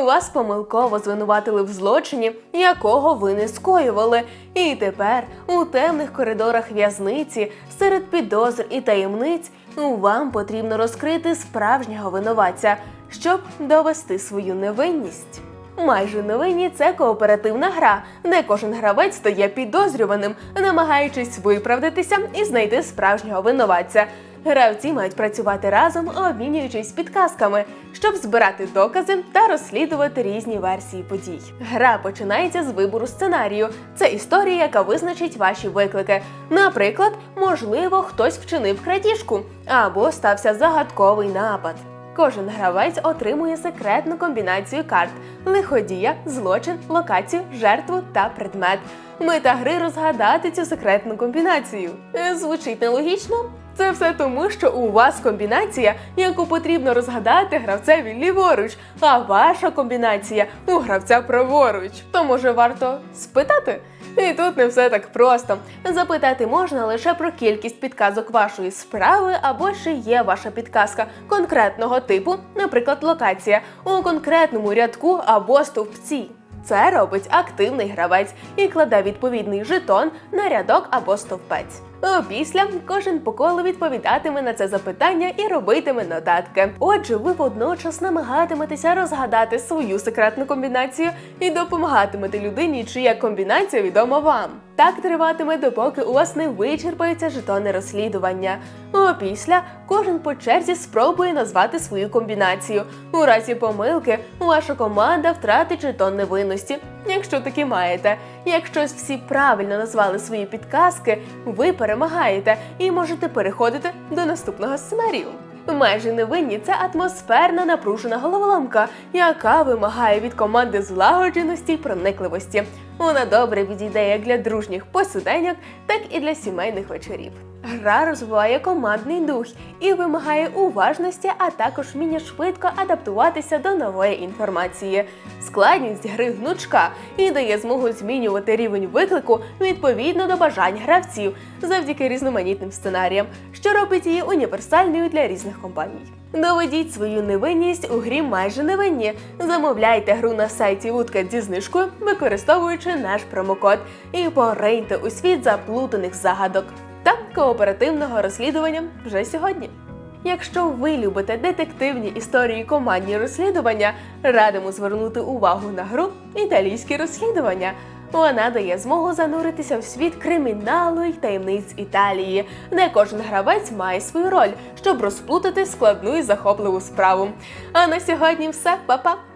Вас помилково звинуватили в злочині, якого ви не скоювали. І тепер у темних коридорах в'язниці серед підозр і таємниць вам потрібно розкрити справжнього винуватця, щоб довести свою невинність. Майже невинні це кооперативна гра, де кожен гравець стає підозрюваним, намагаючись виправдатися і знайти справжнього винуватця. Гравці мають працювати разом, обмінюючись підказками, щоб збирати докази та розслідувати різні версії подій. Гра починається з вибору сценарію. Це історія, яка визначить ваші виклики. Наприклад, можливо, хтось вчинив крадіжку або стався загадковий напад. Кожен гравець отримує секретну комбінацію карт: лиходія, злочин, локацію, жертву та предмет. Мета гри розгадати цю секретну комбінацію. Е, Звучить нелогічно? Це все тому, що у вас комбінація, яку потрібно розгадати гравцеві ліворуч, а ваша комбінація у гравця праворуч. То може варто спитати? І тут не все так просто. Запитати можна лише про кількість підказок вашої справи або чи є ваша підказка конкретного типу, наприклад, локація у конкретному рядку або стовпці. Це робить активний гравець і кладе відповідний жетон на рядок або стовпець. Опісля кожен по колу відповідатиме на це запитання і робитиме нотатки. Отже, ви водночас намагатиметеся розгадати свою секретну комбінацію і допомагатимете людині, чия комбінація відома вам. Так триватиме, допоки у вас не вичерпаються жетони розслідування. Опісля кожен по черзі спробує назвати свою комбінацію. У разі помилки ваша команда втратить жетон невинності, якщо таки маєте. Якщо всі правильно назвали свої підказки, ви перемагаєте і можете переходити до наступного сценарію. Майже невинні це атмосферна напружена головоломка, яка вимагає від команди злагодженості й проникливості. Вона добре підійде як для дружніх посиденьок, так і для сімейних вечорів. Гра розвиває командний дух і вимагає уважності, а також вміння швидко адаптуватися до нової інформації. Складність гри гнучка і дає змогу змінювати рівень виклику відповідно до бажань гравців завдяки різноманітним сценаріям, що робить її універсальною для різних компаній. Доведіть свою невинність у грі майже невинні. Замовляйте гру на сайті Вудка зі знижкою, використовуючи наш промокод, і пориньте у світ заплутаних загадок та кооперативного розслідування вже сьогодні. Якщо ви любите детективні історії командні розслідування, радимо звернути увагу на гру Італійські розслідування. Вона дає змогу зануритися в світ криміналу й таємниць Італії, де кожен гравець має свою роль, щоб розплутати складну і захопливу справу. А на сьогодні все, Па-па!